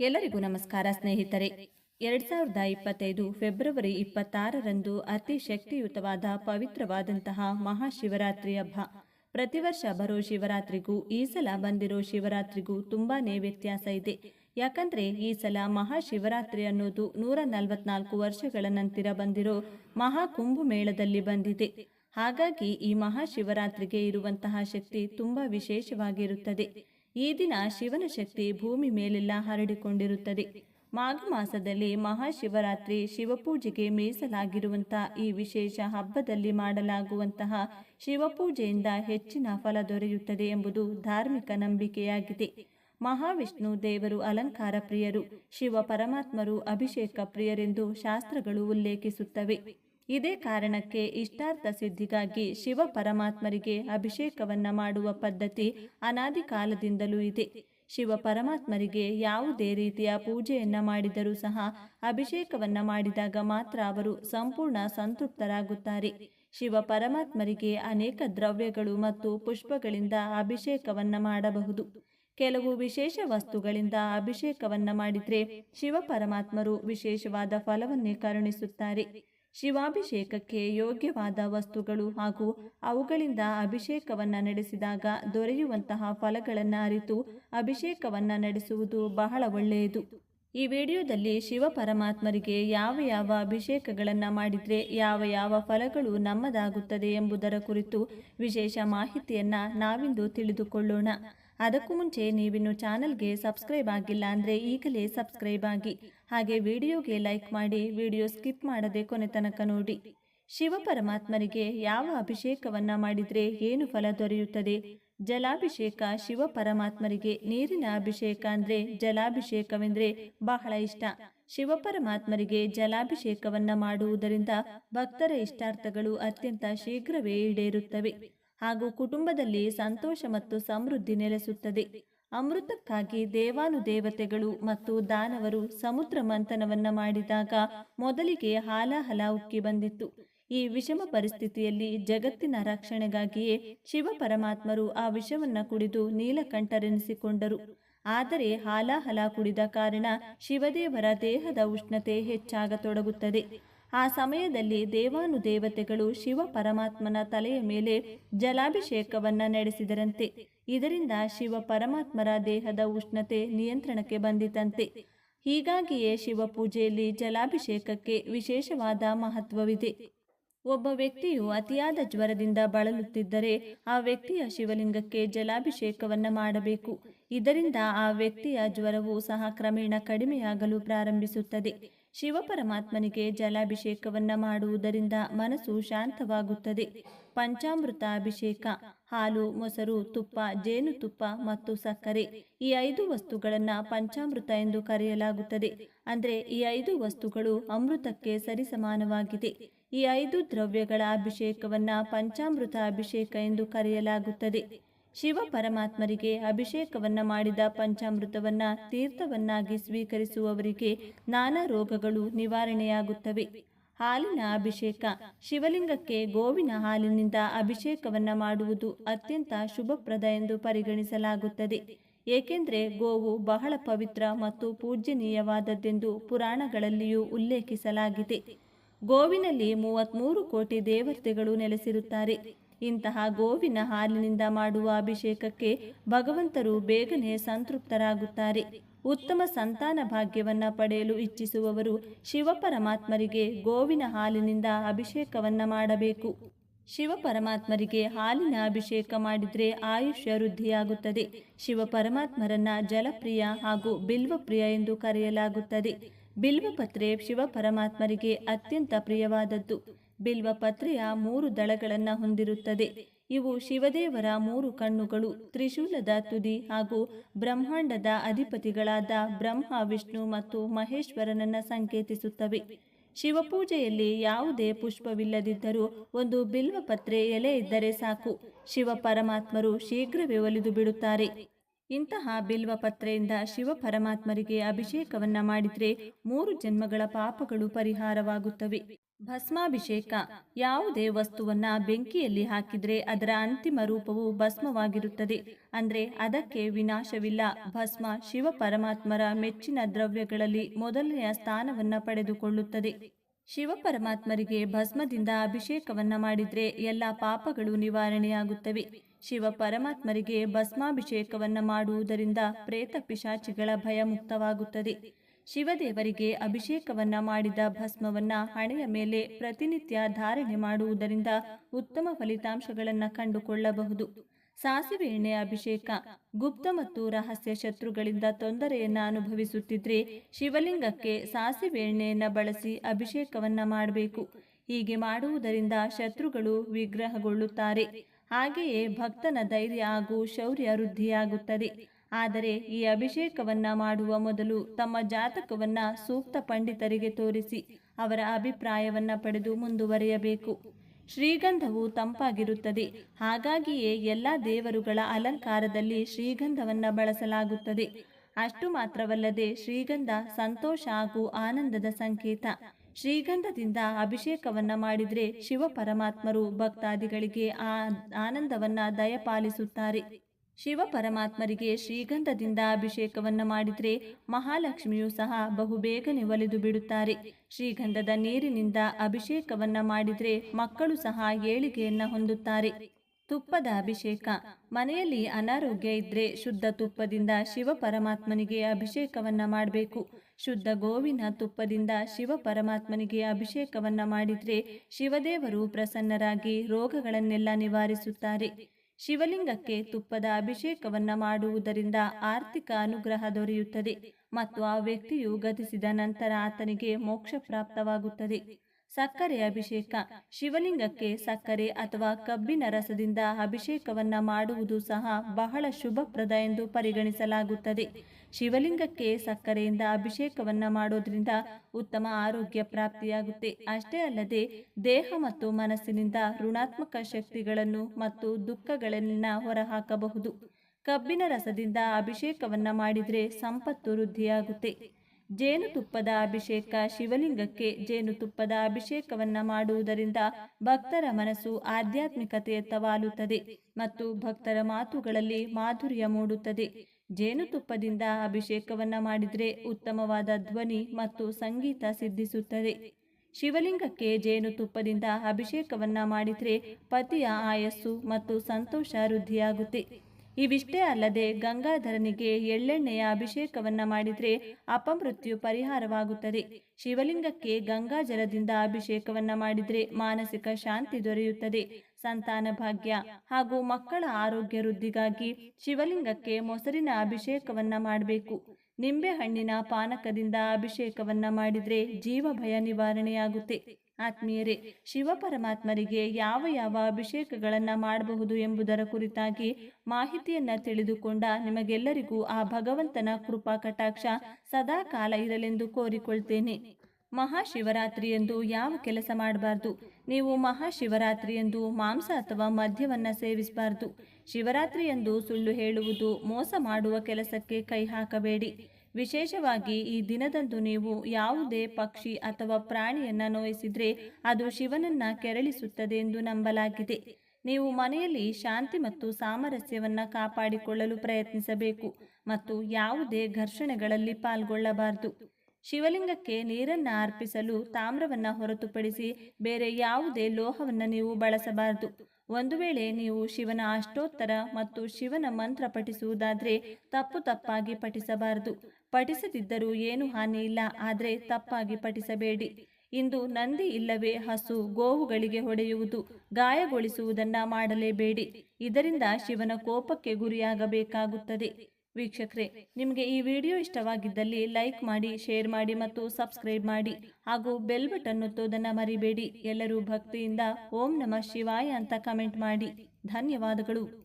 ಎಲ್ಲರಿಗೂ ನಮಸ್ಕಾರ ಸ್ನೇಹಿತರೆ. ಎರಡ್ ಸಾವಿರದ ಇಪ್ಪತ್ತೈದು ಫೆಬ್ರವರಿ ಇಪ್ಪತ್ತಾರರಂದು ಅತಿ ಶಕ್ತಿಯುತವಾದ ಪವಿತ್ರವಾದಂತಹ ಮಹಾಶಿವರಾತ್ರಿ ಹಬ್ಬ ಪ್ರತಿ ವರ್ಷ ಬರೋ ಶಿವರಾತ್ರಿಗೂ, ಈ ಸಲ ಬಂದಿರೋ ಶಿವರಾತ್ರಿಗೂ ತುಂಬಾನೇ ವ್ಯತ್ಯಾಸ ಇದೆ. ಯಾಕಂದ್ರೆ, ಈ ಸಲ ಮಹಾಶಿವರಾತ್ರಿ ಅನ್ನೋದು ನೂರ ನಲವತ್ನಾಲ್ಕು ವರ್ಷಗಳ ನಂತರ ಬಂದಿರೋ ಮಹಾ ಕುಂಭಮೇಳದಲ್ಲಿ ಬಂದಿದೆ. ಹಾಗಾಗಿ ಈ ಮಹಾಶಿವರಾತ್ರಿಗೆ ಇರುವಂತಹ ಶಕ್ತಿ ತುಂಬಾ ವಿಶೇಷವಾಗಿರುತ್ತದೆ. ಈ ದಿನ ಶಿವನ ಶಕ್ತಿ ಭೂಮಿ ಮೇಲೆಲ್ಲ ಹರಡಿಕೊಂಡಿರುತ್ತದೆ. ಮಾಘ ಮಾಸದಲ್ಲಿ ಮಹಾಶಿವರಾತ್ರಿ ಶಿವಪೂಜೆಗೆ ಮೀಸಲಾಗಿರುವಂತಹ ಈ ವಿಶೇಷ ಹಬ್ಬದಲ್ಲಿ ಮಾಡಲಾಗುವಂತಹ ಶಿವಪೂಜೆಯಿಂದ ಹೆಚ್ಚಿನ ಫಲ ದೊರೆಯುತ್ತದೆ ಎಂಬುದು ಧಾರ್ಮಿಕ ನಂಬಿಕೆಯಾಗಿದೆ. ಮಹಾವಿಷ್ಣು ದೇವರು ಅಲಂಕಾರ ಪ್ರಿಯರು, ಶಿವ ಪರಮಾತ್ಮರು ಅಭಿಷೇಕ ಪ್ರಿಯರೆಂದು ಶಾಸ್ತ್ರಗಳು ಉಲ್ಲೇಖಿಸುತ್ತವೆ. ಇದೇ ಕಾರಣಕ್ಕೆ ಇಷ್ಟಾರ್ಥ ಸಿದ್ಧಿಗಾಗಿ ಶಿವ ಪರಮಾತ್ಮರಿಗೆ ಅಭಿಷೇಕವನ್ನ ಮಾಡುವ ಪದ್ಧತಿ ಅನಾದಿ ಕಾಲದಿಂದಲೂ ಇದೆ. ಶಿವ ಪರಮಾತ್ಮರಿಗೆ ಯಾವುದೇ ರೀತಿಯ ಪೂಜೆಯನ್ನ ಮಾಡಿದರೂ ಸಹ ಅಭಿಷೇಕವನ್ನ ಮಾಡಿದಾಗ ಮಾತ್ರ ಅವರು ಸಂಪೂರ್ಣ ಸಂತೃಪ್ತರಾಗುತ್ತಾರೆ. ಶಿವ ಪರಮಾತ್ಮರಿಗೆ ಅನೇಕ ದ್ರವ್ಯಗಳು ಮತ್ತು ಪುಷ್ಪಗಳಿಂದ ಅಭಿಷೇಕವನ್ನ ಮಾಡಬಹುದು. ಕೆಲವು ವಿಶೇಷ ವಸ್ತುಗಳಿಂದ ಅಭಿಷೇಕವನ್ನ ಮಾಡಿದರೆ ಶಿವ ಪರಮಾತ್ಮರು ವಿಶೇಷವಾದ ಫಲವನ್ನೇ ಕರುಣಿಸುತ್ತಾರೆ. ಶಿವಾಭಿಷೇಕಕ್ಕೆ ಯೋಗ್ಯವಾದ ವಸ್ತುಗಳು ಹಾಗೂ ಅವುಗಳಿಂದ ಅಭಿಷೇಕವನ್ನ ನಡೆಸಿದಾಗ ದೊರೆಯುವಂತಹ ಫಲಗಳನ್ನು ಅರಿತು ಅಭಿಷೇಕವನ್ನ ನಡೆಸುವುದು ಬಹಳ ಒಳ್ಳೆಯದು. ಈ ವಿಡಿಯೋದಲ್ಲಿ ಶಿವ ಪರಮಾತ್ಮರಿಗೆ ಯಾವ ಯಾವ ಅಭಿಷೇಕಗಳನ್ನು ಮಾಡಿದರೆ ಯಾವ ಯಾವ ಫಲಗಳು ನಮ್ಮದಾಗುತ್ತದೆ ಎಂಬುದರ ಕುರಿತು ವಿಶೇಷ ಮಾಹಿತಿಯನ್ನು ನಾವಿಂದು ತಿಳಿದುಕೊಳ್ಳೋಣ. ಅದಕ್ಕೂ ಮುಂಚೆ ನೀವಿನ್ನು ಚಾನಲ್ಗೆ ಸಬ್ಸ್ಕ್ರೈಬ್ ಆಗಿಲ್ಲ ಅಂದರೆ ಈಗಲೇ ಸಬ್ಸ್ಕ್ರೈಬ್ ಆಗಿ. ಹಾಗೆ ವಿಡಿಯೋಗೆ ಲೈಕ್ ಮಾಡಿ, ವಿಡಿಯೋ ಸ್ಕಿಪ್ ಮಾಡದೆ ಕೊನೆ ತನಕ ನೋಡಿ. ಶಿವ ಪರಮಾತ್ಮರಿಗೆ ಯಾವ ಅಭಿಷೇಕವನ್ನ ಮಾಡಿದರೆ ಏನು ಫಲ ದೊರೆಯುತ್ತದೆ? ಜಲಾಭಿಷೇಕ ಶಿವ ಪರಮಾತ್ಮರಿಗೆ, ನೀರಿನ ಅಭಿಷೇಕ ಅಂದ್ರೆ ಜಲಾಭಿಷೇಕವೆಂದ್ರೆ ಬಹಳ ಇಷ್ಟ. ಶಿವ ಪರಮಾತ್ಮರಿಗೆ ಜಲಾಭಿಷೇಕವನ್ನ ಮಾಡುವುದರಿಂದ ಭಕ್ತರ ಇಷ್ಟಾರ್ಥಗಳು ಅತ್ಯಂತ ಶೀಘ್ರವೇ ಈಡೇರುತ್ತವೆ. ಹಾಗೂ ಕುಟುಂಬದಲ್ಲಿ ಸಂತೋಷ ಮತ್ತು ಸಮೃದ್ಧಿ ನೆಲೆಸುತ್ತದೆ. ಅಮೃತಕ್ಕಾಗಿ ದೇವಾನುದೇವತೆಗಳು ಮತ್ತು ದಾನವರು ಸಮುದ್ರ ಮಂಥನವನ್ನ ಮಾಡಿದಾಗ ಮೊದಲಿಗೆ ಹಾಲಾಹಲ ಉಕ್ಕಿ ಬಂದಿತ್ತು. ಈ ವಿಷಮ ಪರಿಸ್ಥಿತಿಯಲ್ಲಿ ಜಗತ್ತಿನ ರಕ್ಷಣೆಗಾಗಿಯೇ ಶಿವ ಪರಮಾತ್ಮರು ಆ ವಿಷವನ್ನ ಕುಡಿದು ನೀಲಕಂಠರೆನಿಸಿಕೊಂಡರು. ಆದರೆ ಹಾಲಾಹಲ ಕುಡಿದ ಕಾರಣ ಶಿವದೇವರ ದೇಹದ ಉಷ್ಣತೆ ಹೆಚ್ಚಾಗತೊಡಗುತ್ತದೆ. ಆ ಸಮಯದಲ್ಲಿ ದೇವಾನುದೇವತೆಗಳು ಶಿವ ಪರಮಾತ್ಮನ ತಲೆಯ ಮೇಲೆ ಜಲಾಭಿಷೇಕವನ್ನ ನಡೆಸಿದರಂತೆ. ಇದರಿಂದ ಶಿವ ಪರಮಾತ್ಮರ ದೇಹದ ಉಷ್ಣತೆ ನಿಯಂತ್ರಣಕ್ಕೆ ಬಂದಿತಂತೆ. ಹೀಗಾಗಿಯೇ ಶಿವ ಪೂಜೆಯಲ್ಲಿ ಜಲಾಭಿಷೇಕಕ್ಕೆ ವಿಶೇಷವಾದ ಮಹತ್ವವಿದೆ. ಒಬ್ಬ ವ್ಯಕ್ತಿಯು ಅತಿಯಾದ ಜ್ವರದಿಂದ ಬಳಲುತ್ತಿದ್ದರೆ ಆ ವ್ಯಕ್ತಿಯ ಶಿವಲಿಂಗಕ್ಕೆ ಜಲಾಭಿಷೇಕವನ್ನು ಮಾಡಬೇಕು. ಇದರಿಂದ ಆ ವ್ಯಕ್ತಿಯ ಜ್ವರವು ಸಹ ಕ್ರಮೇಣ ಕಡಿಮೆಯಾಗಲು ಪ್ರಾರಂಭಿಸುತ್ತದೆ. ಶಿವ ಪರಮಾತ್ಮನಿಗೆ ಜಲಾಭಿಷೇಕವನ್ನ ಮಾಡುವುದರಿಂದ ಮನಸ್ಸು ಶಾಂತವಾಗುತ್ತದೆ. ಪಂಚಾಮೃತ ಅಭಿಷೇಕ ಹಾಲು, ಮೊಸರು, ತುಪ್ಪ, ಜೇನುತುಪ್ಪ ಮತ್ತು ಸಕ್ಕರೆ ಈ ಐದು ವಸ್ತುಗಳನ್ನ ಪಂಚಾಮೃತ ಎಂದು ಕರೆಯಲಾಗುತ್ತದೆ. ಅಂದ್ರೆ ಈ ಐದು ವಸ್ತುಗಳು ಅಮೃತಕ್ಕೆ ಸರಿಸಮಾನವಾಗಿದೆ. ಈ ಐದು ದ್ರವ್ಯಗಳ ಅಭಿಷೇಕವನ್ನ ಪಂಚಾಮೃತ ಅಭಿಷೇಕ ಎಂದು ಕರೆಯಲಾಗುತ್ತದೆ. ಶಿವ ಪರಮಾತ್ಮರಿಗೆ ಅಭಿಷೇಕವನ್ನ ಮಾಡಿದ ಪಂಚಾಮೃತವನ್ನ ತೀರ್ಥವನ್ನಾಗಿ ಸ್ವೀಕರಿಸುವವರಿಗೆ ನಾನಾ ರೋಗಗಳು ನಿವಾರಣೆಯಾಗುತ್ತವೆ. ಹಾಲಿನ ಅಭಿಷೇಕ, ಶಿವಲಿಂಗಕ್ಕೆ ಗೋವಿನ ಹಾಲಿನಿಂದ ಅಭಿಷೇಕವನ್ನ ಮಾಡುವುದು ಅತ್ಯಂತ ಶುಭಪ್ರದ ಎಂದು ಪರಿಗಣಿಸಲಾಗುತ್ತದೆ. ಏಕೆಂದರೆ ಗೋವು ಬಹಳ ಪವಿತ್ರ ಮತ್ತು ಪೂಜ್ಯನೀಯವಾದದ್ದೆಂದು ಪುರಾಣಗಳಲ್ಲಿಯೂ ಉಲ್ಲೇಖಿಸಲಾಗಿದೆ. ಗೋವಿನಲ್ಲಿ ಮೂವತ್ಮೂರು ಕೋಟಿ ದೇವತೆಗಳು ನೆಲೆಸಿರುತ್ತಾರೆ. ಇಂತಹ ಗೋವಿನ ಹಾಲಿನಿಂದ ಮಾಡುವ ಅಭಿಷೇಕಕ್ಕೆ ಭಗವಂತರು ಬೇಗನೆ ಸಂತೃಪ್ತರಾಗುತ್ತಾರೆ. ಉತ್ತಮ ಸಂತಾನ ಭಾಗ್ಯವನ್ನ ಪಡೆಯಲು ಇಚ್ಛಿಸುವವರು ಶಿವಪರಮಾತ್ಮರಿಗೆ ಗೋವಿನ ಹಾಲಿನಿಂದ ಅಭಿಷೇಕವನ್ನ ಮಾಡಬೇಕು. ಶಿವಪರಮಾತ್ಮರಿಗೆ ಹಾಲಿನ ಅಭಿಷೇಕ ಮಾಡಿದರೆ ಆಯುಷ್ಯ ವೃದ್ಧಿಯಾಗುತ್ತದೆ. ಶಿವಪರಮಾತ್ಮರನ್ನ ಜಲಪ್ರಿಯ ಹಾಗೂ ಬಿಲ್ವಪ್ರಿಯ ಎಂದು ಕರೆಯಲಾಗುತ್ತದೆ. ಬಿಲ್ವಪತ್ರೆ ಶಿವಪರಮಾತ್ಮರಿಗೆ ಅತ್ಯಂತ ಪ್ರಿಯವಾದದ್ದು. ಬಿಲ್ವಪತ್ರೆಯ ಮೂರು ದಳಗಳನ್ನು ಹೊಂದಿರುತ್ತದೆ. ಇವು ಶಿವದೇವರ ಮೂರು ಕಣ್ಣುಗಳು, ತ್ರಿಶೂಲದ ತುದಿ ಹಾಗೂ ಬ್ರಹ್ಮಾಂಡದ ಅಧಿಪತಿಗಳಾದ ಬ್ರಹ್ಮ, ವಿಷ್ಣು ಮತ್ತು ಮಹೇಶ್ವರನನ್ನ ಸಂಕೇತಿಸುತ್ತವೆ. ಶಿವಪೂಜೆಯಲ್ಲಿ ಯಾವುದೇ ಪುಷ್ಪವಿಲ್ಲದಿದ್ದರೂ ಒಂದು ಬಿಲ್ವಪತ್ರೆ ಎಲೆ ಇದ್ದರೆ ಸಾಕು. ಶಿವ ಪರಮಾತ್ಮರು ಶೀಘ್ರವೇ ಒಲಿದು ಬಿಡುತ್ತಾರೆ. ಇಂತಹ ಬಿಲ್ವಪತ್ರೆಯಿಂದ ಶಿವ ಪರಮಾತ್ಮರಿಗೆ ಅಭಿಷೇಕವನ್ನ ಮಾಡಿದರೆ ಮೂರು ಜನ್ಮಗಳ ಪಾಪಗಳು ಪರಿಹಾರವಾಗುತ್ತವೆ. ಭಸ್ಮಾಭಿಷೇಕ. ಯಾವುದೇ ವಸ್ತುವನ್ನ ಬೆಂಕಿಯಲ್ಲಿ ಹಾಕಿದ್ರೆ ಅದರ ಅಂತಿಮ ರೂಪವು ಭಸ್ಮವಾಗಿರುತ್ತದೆ. ಅಂದ್ರೆ ಅದಕ್ಕೆ ವಿನಾಶವಿಲ್ಲ. ಭಸ್ಮ ಶಿವ ಪರಮಾತ್ಮರ ಮೆಚ್ಚಿನ ದ್ರವ್ಯಗಳಲ್ಲಿ ಮೊದಲನೆಯ ಸ್ಥಾನವನ್ನ ಪಡೆದುಕೊಳ್ಳುತ್ತದೆ. ಶಿವ ಪರಮಾತ್ಮರಿಗೆ ಭಸ್ಮದಿಂದ ಅಭಿಷೇಕವನ್ನ ಮಾಡಿದ್ರೆ ಎಲ್ಲ ಪಾಪಗಳು ನಿವಾರಣೆಯಾಗುತ್ತವೆ. ಶಿವ ಪರಮಾತ್ಮರಿಗೆ ಭಸ್ಮಾಭಿಷೇಕವನ್ನ ಮಾಡುವುದರಿಂದ ಪ್ರೇತ ಪಿಶಾಚಿಗಳ ಭಯ ಮುಕ್ತವಾಗುತ್ತದೆ. ಶಿವದೇವರಿಗೆ ಅಭಿಷೇಕವನ್ನ ಮಾಡಿದ ಭಸ್ಮವನ್ನ ಹಣೆಯ ಮೇಲೆ ಪ್ರತಿನಿತ್ಯ ಧಾರಣೆ ಮಾಡುವುದರಿಂದ ಉತ್ತಮ ಫಲಿತಾಂಶಗಳನ್ನು ಕಂಡುಕೊಳ್ಳಬಹುದು. ಸಾಸಿವೆ ಎಣ್ಣೆ ಅಭಿಷೇಕ, ಗುಪ್ತ ಮತ್ತು ರಹಸ್ಯ ಶತ್ರುಗಳಿಂದ ತೊಂದರೆಯನ್ನ ಅನುಭವಿಸುತ್ತಿದ್ರೆ ಶಿವಲಿಂಗಕ್ಕೆ ಸಾಸಿವೆ ಎಣ್ಣೆಯನ್ನ ಬಳಸಿ ಅಭಿಷೇಕವನ್ನ ಮಾಡಬೇಕು. ಹೀಗೆ ಮಾಡುವುದರಿಂದ ಶತ್ರುಗಳು ವಿಗ್ರಹಗೊಳ್ಳುತ್ತಾರೆ. ಹಾಗೆಯೇ ಭಕ್ತನ ಧೈರ್ಯ ಹಾಗೂ ಶೌರ್ಯ ವೃದ್ಧಿಯಾಗುತ್ತದೆ. ಆದರೆ ಈ ಅಭಿಷೇಕವನ್ನ ಮಾಡುವ ಮೊದಲು ತಮ್ಮ ಜಾತಕವನ್ನ ಸೂಕ್ತ ಪಂಡಿತರಿಗೆ ತೋರಿಸಿ ಅವರ ಅಭಿಪ್ರಾಯವನ್ನ ಪಡೆದು ಮುಂದುವರಿಯಬೇಕು. ಶ್ರೀಗಂಧವು ತಂಪಾಗಿರುತ್ತದೆ. ಹಾಗಾಗಿಯೇ ಎಲ್ಲ ದೇವರುಗಳ ಅಲಂಕಾರದಲ್ಲಿ ಶ್ರೀಗಂಧವನ್ನ ಬಳಸಲಾಗುತ್ತದೆ. ಅಷ್ಟು ಮಾತ್ರವಲ್ಲದೆ ಶ್ರೀಗಂಧ ಸಂತೋಷ ಹಾಗೂ ಆನಂದದ ಸಂಕೇತ. ಶ್ರೀಗಂಧದಿಂದ ಅಭಿಷೇಕವನ್ನ ಮಾಡಿದರೆ ಶಿವ ಪರಮಾತ್ಮರು ಭಕ್ತಾದಿಗಳಿಗೆ ಆ ಆನಂದವನ್ನ ದಯಪಾಲಿಸುತ್ತಾರೆ. ಶಿವ ಪರಮಾತ್ಮರಿಗೆ ಶ್ರೀಗಂಧದಿಂದ ಅಭಿಷೇಕವನ್ನ ಮಾಡಿದರೆ ಮಹಾಲಕ್ಷ್ಮಿಯು ಸಹ ಬಹುಬೇಗನೆ ಒಲಿದು ಬಿಡುತ್ತಾರೆ. ಶ್ರೀಗಂಧದ ನೀರಿನಿಂದ ಅಭಿಷೇಕವನ್ನ ಮಾಡಿದರೆ ಮಕ್ಕಳು ಸಹ ಏಳಿಗೆಯನ್ನ ಹೊಂದುತ್ತಾರೆ. ತುಪ್ಪದ ಅಭಿಷೇಕ. ಮನೆಯಲ್ಲಿ ಅನಾರೋಗ್ಯ ಇದ್ರೆ ಶುದ್ಧ ತುಪ್ಪದಿಂದ ಶಿವ ಪರಮಾತ್ಮನಿಗೆ ಅಭಿಷೇಕವನ್ನ ಮಾಡಬೇಕು. ಶುದ್ಧ ಗೋವಿನ ತುಪ್ಪದಿಂದ ಶಿವ ಪರಮಾತ್ಮನಿಗೆ ಅಭಿಷೇಕವನ್ನ ಮಾಡಿದ್ರೆ ಶಿವದೇವರು ಪ್ರಸನ್ನರಾಗಿ ರೋಗಗಳನ್ನೆಲ್ಲ ನಿವಾರಿಸುತ್ತಾರೆ. ಶಿವಲಿಂಗಕ್ಕೆ ತುಪ್ಪದ ಅಭಿಷೇಕವನ್ನ ಮಾಡುವುದರಿಂದ ಆರ್ಥಿಕ ಅನುಗ್ರಹ ದೊರೆಯುತ್ತದೆ ಮತ್ತು ಆ ವ್ಯಕ್ತಿಯು ಗತಿಸಿದ ನಂತರ ಆತನಿಗೆ ಮೋಕ್ಷ ಪ್ರಾಪ್ತವಾಗುತ್ತದೆ. ಸಕ್ಕರೆ ಅಭಿಷೇಕ. ಶಿವಲಿಂಗಕ್ಕೆ ಸಕ್ಕರೆ ಅಥವಾ ಕಬ್ಬಿನ ರಸದಿಂದ ಅಭಿಷೇಕವನ್ನ ಮಾಡುವುದು ಸಹ ಬಹಳ ಶುಭಪ್ರದ ಎಂದು ಪರಿಗಣಿಸಲಾಗುತ್ತದೆ. ಶಿವಲಿಂಗಕ್ಕೆ ಸಕ್ಕರೆಯಿಂದ ಅಭಿಷೇಕವನ್ನ ಮಾಡೋದ್ರಿಂದ ಉತ್ತಮ ಆರೋಗ್ಯ ಪ್ರಾಪ್ತಿಯಾಗುತ್ತೆ. ಅಷ್ಟೇ ಅಲ್ಲದೆ ದೇಹ ಮತ್ತು ಮನಸ್ಸಿನಿಂದ ಋಣಾತ್ಮಕ ಶಕ್ತಿಗಳನ್ನು ಮತ್ತು ದುಃಖಗಳನ್ನ ಹೊರಹಾಕಬಹುದು. ಕಬ್ಬಿನ ರಸದಿಂದ ಅಭಿಷೇಕವನ್ನ ಮಾಡಿದರೆ ಸಂಪತ್ತು ವೃದ್ಧಿಯಾಗುತ್ತೆ. ಜೇನುತುಪ್ಪದ ಅಭಿಷೇಕ ಶಿವಲಿಂಗಕ್ಕೆ ಜೇನುತುಪ್ಪದ ಅಭಿಷೇಕವನ್ನ ಮಾಡುವುದರಿಂದ ಭಕ್ತರ ಮನಸ್ಸು ಆಧ್ಯಾತ್ಮಿಕತೆಯತ್ತ ವಾಲುತ್ತದೆ ಮತ್ತು ಭಕ್ತರ ಮಾತುಗಳಲ್ಲಿ ಮಾಧುರ್ಯ ಮೂಡುತ್ತದೆ. ಜೇನುತುಪ್ಪದಿಂದ ಅಭಿಷೇಕವನ್ನ ಮಾಡಿದರೆ ಉತ್ತಮವಾದ ಧ್ವನಿ ಮತ್ತು ಸಂಗೀತ ಸಿದ್ಧಿಸುತ್ತದೆ. ಶಿವಲಿಂಗಕ್ಕೆ ಜೇನುತುಪ್ಪದಿಂದ ಅಭಿಷೇಕವನ್ನ ಮಾಡಿದರೆ ಪತಿಯ ಆಯಸ್ಸು ಮತ್ತು ಸಂತೋಷ ವೃದ್ಧಿಯಾಗುತ್ತೆ. ಇವಿಷ್ಟೇ ಅಲ್ಲದೆ ಗಂಗಾಧರನಿಗೆ ಎಳ್ಳೆಣ್ಣೆಯ ಅಭಿಷೇಕವನ್ನ ಮಾಡಿದ್ರೆ ಅಪಮೃತ್ಯು ಪರಿಹಾರವಾಗುತ್ತದೆ. ಶಿವಲಿಂಗಕ್ಕೆ ಗಂಗಾ ಜಲದಿಂದ ಅಭಿಷೇಕವನ್ನ ಮಾಡಿದ್ರೆ ಮಾನಸಿಕ ಶಾಂತಿ ದೊರೆಯುತ್ತದೆ. ಸಂತಾನ ಭಾಗ್ಯ ಹಾಗೂ ಮಕ್ಕಳ ಆರೋಗ್ಯ ವೃದ್ಧಿಗಾಗಿ ಶಿವಲಿಂಗಕ್ಕೆ ಮೊಸರಿನ ಅಭಿಷೇಕವನ್ನ ಮಾಡಬೇಕು. ನಿಂಬೆಹಣ್ಣಿನ ಪಾನಕದಿಂದ ಅಭಿಷೇಕವನ್ನ ಮಾಡಿದ್ರೆ ಜೀವ ಭಯ ನಿವಾರಣೆಯಾಗುತ್ತೆ. ಆತ್ಮೀಯರೇ ಶಿವ ಪರಮಾತ್ಮರಿಗೆ ಯಾವ ಯಾವ ಅಭಿಷೇಕಗಳನ್ನ ಮಾಡಬಹುದು ಎಂಬುದರ ಕುರಿತಾಗಿ ಮಾಹಿತಿಯನ್ನ ತಿಳಿದುಕೊಂಡ ನಿಮಗೆಲ್ಲರಿಗೂ ಆ ಭಗವಂತನ ಕೃಪಾ ಕಟಾಕ್ಷ ಸದಾ ಕಾಲ ಇರಲೆಂದು ಕೋರಿಕೊಳ್ತೇನೆ. ಮಹಾಶಿವರಾತ್ರಿ ಎಂದು ಯಾವ ಕೆಲಸ ಮಾಡಬಾರ್ದು? ನೀವು ಮಹಾಶಿವರಾತ್ರಿ ಎಂದು ಮಾಂಸ ಅಥವಾ ಮದ್ಯವನ್ನ ಸೇವಿಸಬಾರ್ದು. ಶಿವರಾತ್ರಿ ಎಂದು ಸುಳ್ಳು ಹೇಳುವುದು ಮೋಸ ಮಾಡುವ ಕೆಲಸಕ್ಕೆ ಕೈ ಹಾಕಬೇಡಿ. ವಿಶೇಷವಾಗಿ ಈ ದಿನದಂದು ನೀವು ಯಾವುದೇ ಪಕ್ಷಿ ಅಥವಾ ಪ್ರಾಣಿಯನ್ನ ನೋಯಿಸಿದ್ರೆ ಅದು ಶಿವನನ್ನ ಕೆರಳಿಸುತ್ತದೆ ಎಂದು ನಂಬಲಾಗಿದೆ. ನೀವು ಮನೆಯಲ್ಲಿ ಶಾಂತಿ ಮತ್ತು ಸಾಮರಸ್ಯವನ್ನ ಕಾಪಾಡಿಕೊಳ್ಳಲು ಪ್ರಯತ್ನಿಸಬೇಕು ಮತ್ತು ಯಾವುದೇ ಘರ್ಷಣೆಗಳಲ್ಲಿ ಪಾಲ್ಗೊಳ್ಳಬಾರದು. ಶಿವಲಿಂಗಕ್ಕೆ ನೀರನ್ನ ಅರ್ಪಿಸಲು ತಾಮ್ರವನ್ನ ಹೊರತುಪಡಿಸಿ ಬೇರೆ ಯಾವುದೇ ಲೋಹವನ್ನ ನೀವು ಬಳಸಬಾರದು. ಒಂದು ವೇಳೆ ನೀವು ಶಿವನ ಅಷ್ಟೋತ್ತರ ಮತ್ತು ಶಿವನ ಮಂತ್ರ ಪಠಿಸುವುದಾದ್ರೆ ತಪ್ಪು ತಪ್ಪಾಗಿ ಪಠಿಸಬಾರದು. ಪಠಿಸದಿದ್ದರೂ ಏನು ಹಾನಿ ಇಲ್ಲ, ಆದರೆ ತಪ್ಪಾಗಿ ಪಠಿಸಬೇಡಿ. ಇಂದು ನಂದಿ ಇಲ್ಲವೇ ಹಸು ಗೋವುಗಳಿಗೆ ಹೊಡೆಯುವುದು, ಗಾಯಗೊಳಿಸುವುದನ್ನ ಮಾಡಲೇಬೇಡಿ. ಇದರಿಂದ ಶಿವನ ಕೋಪಕ್ಕೆ ಗುರಿಯಾಗಬೇಕಾಗುತ್ತದೆ. ವೀಕ್ಷಕರೇ, ನಿಮಗೆ ಈ ವಿಡಿಯೋ ಇಷ್ಟವಾಗಿದ್ದಲ್ಲಿ ಲೈಕ್ ಮಾಡಿ, ಶೇರ್ ಮಾಡಿ ಮತ್ತು ಸಬ್ಸ್ಕ್ರೈಬ್ ಮಾಡಿ. ಹಾಗೂ ಬೆಲ್ ಬಟನ್ ಒತ್ತೋದನ್ನು ಮರಿಬೇಡಿ. ಎಲ್ಲರೂ ಭಕ್ತಿಯಿಂದ ಓಂ ನಮಃ ಶಿವಾಯ ಅಂತ ಕಮೆಂಟ್ ಮಾಡಿ. ಧನ್ಯವಾದಗಳು.